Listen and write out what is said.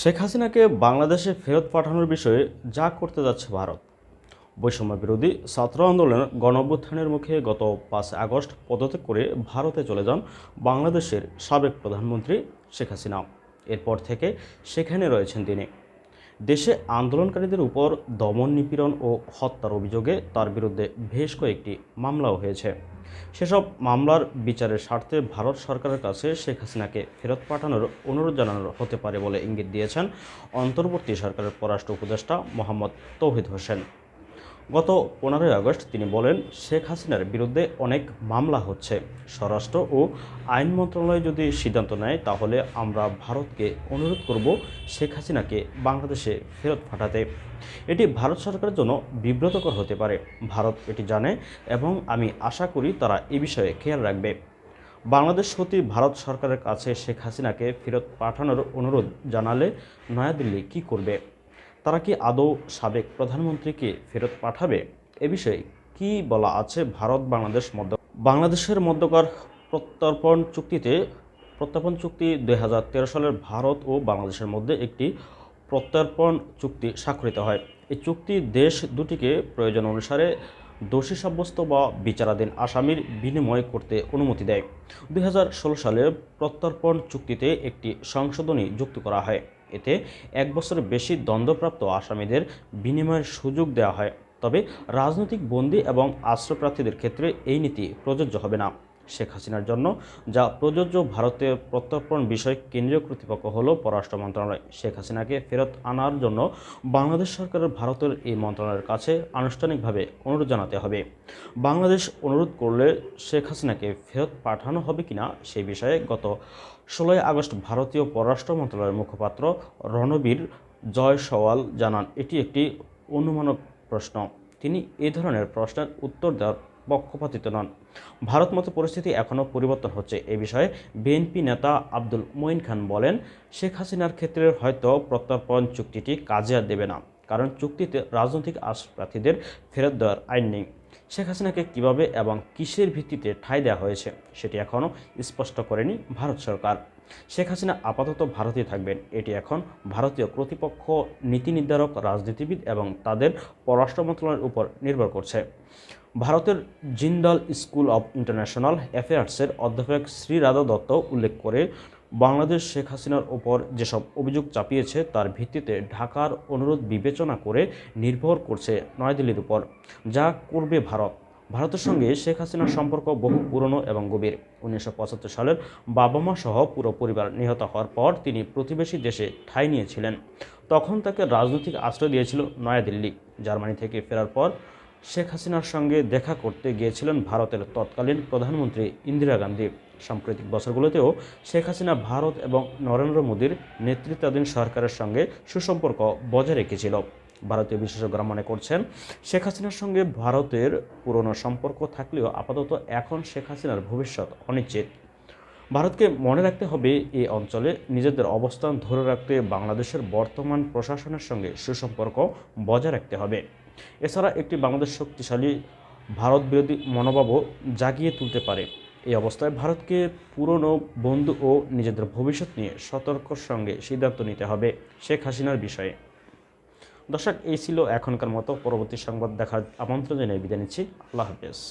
শেখ হাসিনাকে বাংলাদেশে ফেরত পাঠানোর বিষয়ে যা করতে যাচ্ছে ভারত। বৈষম্য বিরোধী ছাত্র আন্দোলনের গণঅভ্যুত্থানের মুখে গত পাঁচ আগস্ট পদত্যাগ করে ভারতে চলে যান বাংলাদেশের সাবেক প্রধানমন্ত্রী শেখ হাসিনা। এরপর থেকে সেখানে রয়েছেন তিনি। দেশে আন্দোলনকারীদের উপর দমন নিপীড়ন ও হত্যার অভিযোগে তার বিরুদ্ধে বেশ কয়েকটি মামলাও হয়েছে। সেসব মামলার বিচারের স্বার্থে ভারত সরকারের কাছে শেখ হাসিনাকে ফেরত পাঠানোর অনুরোধ জানানো হতে পারে বলে ইঙ্গিত দিয়েছেন অন্তর্বর্তী সরকারের পররাষ্ট্র উপদেষ্টা মোহাম্মদ তৌহিদ হোসেন। গত পনেরোই আগস্ট তিনি বলেন, শেখ হাসিনার বিরুদ্ধে অনেক মামলা হচ্ছে। স্বরাষ্ট্র ও আইন মন্ত্রণালয় যদি সিদ্ধান্ত নেয়, তাহলে আমরা ভারতকে অনুরোধ করব শেখ হাসিনাকে বাংলাদেশে ফেরত পাঠাতে। এটি ভারত সরকারের জন্য বিব্রতকর হতে পারে। ভারত এটি জানে এবং আমি আশা করি তারা এ বিষয়ে খেয়াল রাখবে। বাংলাদেশ সত্যি ভারত সরকারের কাছে শেখ হাসিনাকে ফেরত পাঠানোর অনুরোধ জানালে নয়াদিল্লি কী করবে? তারা কি আদৌ সাবেক প্রধানমন্ত্রীকে ফেরত পাঠাবে? এ বিষয়ে কি বলা আছে ভারত, বাংলাদেশ, মধ্য বাংলাদেশের মধ্যকার প্রত্যর্পণ চুক্তিতে? প্রত্যর্পণ চুক্তি দুই হাজার তেরো সালের ভারত ও বাংলাদেশের মধ্যে একটি প্রত্যর্পণ চুক্তি স্বাক্ষরিত হয়। এই চুক্তি দেশ দুটিকে প্রয়োজন অনুসারে দোষী সাব্যস্ত বা বিচারাধীন আসামির বিনিময় করতে অনুমতি দেয়। দুই সালের প্রত্যর্পণ চুক্তিতে একটি সংশোধনী যুক্ত করা হয়। এতে এক বছরের বেশি দণ্ডপ্রাপ্ত আসামিদের বিনিময়ের সুযোগ দেওয়া হয়। তবে রাজনৈতিক বন্দী এবং আশ্রয়প্রার্থীদের ক্ষেত্রে এই নীতি প্রযোজ্য হবে না। শেখ হাসিনার জন্য, যা প্রযোজ্য ভারতের প্রত্যর্পণ বিষয় কেন্দ্রীয় কর্তৃপক্ষ হল পররাষ্ট্র মন্ত্রণালয়। শেখ হাসিনাকে ফেরত আনার জন্য বাংলাদেশ সরকারের ভারতের এই মন্ত্রণালয়ের কাছে আনুষ্ঠানিকভাবে অনুরোধ জানাতে হবে। বাংলাদেশ অনুরোধ করলে শেখ হাসিনাকে ফেরত পাঠানো হবে কিনা সেই বিষয়ে গত ষোলোই আগস্ট ভারতীয় পররাষ্ট্র মন্ত্রণালয়ের মুখপাত্র রণবীর জয় সওয়াল জানান, এটি একটি অনুমানক প্রশ্ন। তিনি এ ধরনের প্রশ্নের উত্তর দেওয়ার পক্ষপাতিত নন। ভারত মতো পরিস্থিতি এখনও পরিবর্তন হচ্ছে। এ বিষয়ে বিএনপি নেতা আব্দুল মঈন খান বলেন, শেখ হাসিনার ক্ষেত্রে হয়তো প্রত্যর্পণ চুক্তিটি কাজে আর দেবে না, কারণ চুক্তিতে রাজনৈতিক আশ্রপ্রার্থীদের ফেরত দেওয়ার আইন নেই। শেখ হাসিনাকে কীভাবে এবং কিসের ভিত্তিতে ঠাঁই দেওয়া হয়েছে সেটি এখনও স্পষ্ট করেনি ভারত সরকার। শেখ হাসিনা আপাতত ভারতে থাকবেন। এটি এখন ভারতীয় কর্তৃপক্ষ, নীতি নির্ধারক, রাজনীতিবিদ এবং তাদের পররাষ্ট্র মন্ত্রণালয়ের উপর নির্ভর করছে। ভারতের জিন্দাল স্কুল অব ইন্টারন্যাশনাল অ্যাফেয়ার্সের অধ্যাপক শ্রী রাধা দত্ত উল্লেখ করে, বাংলাদেশ শেখ হাসিনার ওপর যেসব অভিযোগ চাপিয়েছে তার ভিত্তিতে ঢাকার অনুরোধ বিবেচনা করে নির্ভর করছে নয়াদিল্লির উপর। যা করবে ভারত। ভারতের সঙ্গে শেখ হাসিনার সম্পর্ক বহু পুরনো এবং গভীর। উনিশশো পঁচাত্তর সালের বাবা মা সহ পুরো পরিবার নিহত হওয়ার পর তিনি প্রতিবেশী দেশে ঠাঁই নিয়েছিলেন। তখন তাকে রাজনৈতিক আশ্রয় দিয়েছিল নয়াদিল্লি। জার্মানি থেকে ফেরার পর শেখ হাসিনার সঙ্গে দেখা করতে গিয়েছিলেন ভারতের তৎকালীন প্রধানমন্ত্রী ইন্দিরা গান্ধী। সাম্প্রতিক বছরগুলোতেও শেখ হাসিনা ভারত এবং নরেন্দ্র মোদীর নেতৃত্বাধীন সরকারের সঙ্গে সুসম্পর্ক বজায় রেখেছিল। ভারতীয় বিশেষজ্ঞরা মনে করছেন, শেখ হাসিনার সঙ্গে ভারতের পুরনো সম্পর্ক থাকলেও আপাতত এখন শেখ হাসিনার ভবিষ্যৎ অনিশ্চিত। ভারতকে মনে রাখতে হবে, এই অঞ্চলে নিজেদের অবস্থান ধরে রাখতে বাংলাদেশের বর্তমান প্রশাসনের সঙ্গে সুসম্পর্ক বজায় রাখতে হবে। এছাড়া একটি বাংলাদেশ শক্তিশালী ভারত বিরোধী মনোভাবও জাগিয়ে তুলতে পারে। এই অবস্থায় ভারতকে পুরনো বন্ধু ও নিজেদের ভবিষ্যৎ নিয়ে সতর্কর সঙ্গে সিদ্ধান্ত নিতে হবে শেখ হাসিনার বিষয়ে। দর্শক, এই ছিল এখনকার মতো পরবর্তী সংবাদ দেখার আমন্ত্রণ জানিয়ে বিদায় নিচ্ছি। আল্লাহ হাফেজ।